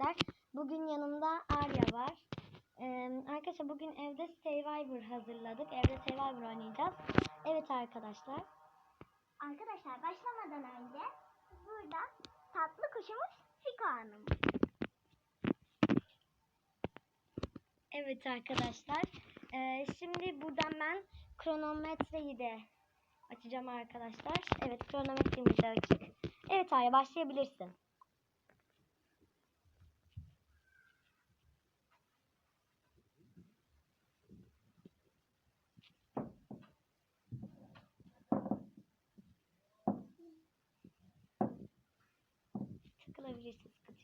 arkadaşlar. Bugün yanımda Arya var. Ee, arkadaşlar bugün evde Survivor hazırladık. Evde Survivor oynayacağız. Evet arkadaşlar. Arkadaşlar başlamadan önce burada tatlı kuşumuz Fiko Hanım. Evet arkadaşlar. Ee, şimdi buradan ben kronometreyi de açacağım arkadaşlar. Evet kronometremiz de açık. Evet Arya başlayabilirsin.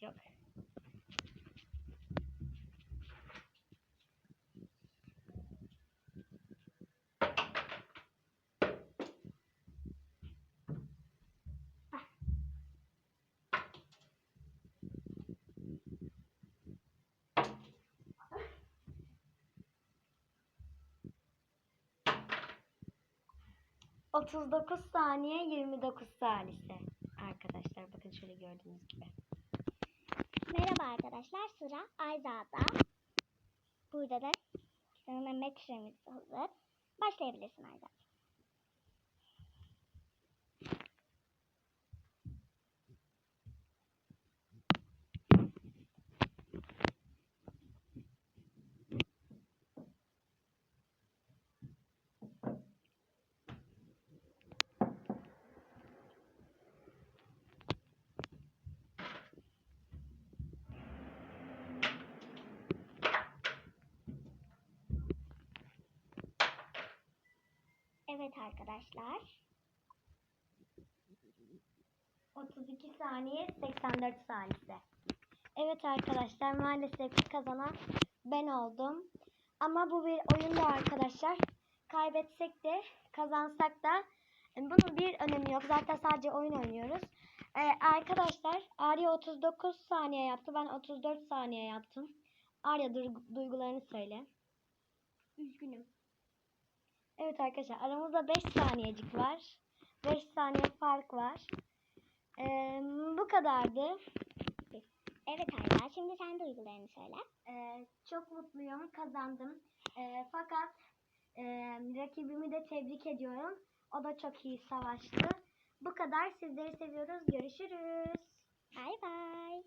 Yok. Otuz dokuz saniye 29 salise. Arkadaşlar bakın şöyle gördüğünüz gibi. Merhaba arkadaşlar sıra Ayza'da. Burada da kronometremiz hazır. Başlayabilirsin Ayza. Evet arkadaşlar. 32 saniye 84 salise. Evet arkadaşlar maalesef kazanan ben oldum. Ama bu bir oyunda arkadaşlar. Kaybetsek de kazansak da e, bunun bir önemi yok. Zaten sadece oyun oynuyoruz. Ee, arkadaşlar Arya 39 saniye yaptı. Ben 34 saniye yaptım. Arya duygu- duygularını söyle. Üzgünüm. Evet arkadaşlar aramızda 5 saniyecik var. 5 saniye fark var. Ee, bu kadardı. Evet Ayza şimdi sen duygularını söyle. Ee, çok mutluyum kazandım. Ee, fakat e, rakibimi de tebrik ediyorum. O da çok iyi savaştı. Bu kadar. Sizleri seviyoruz. Görüşürüz. Bay bay.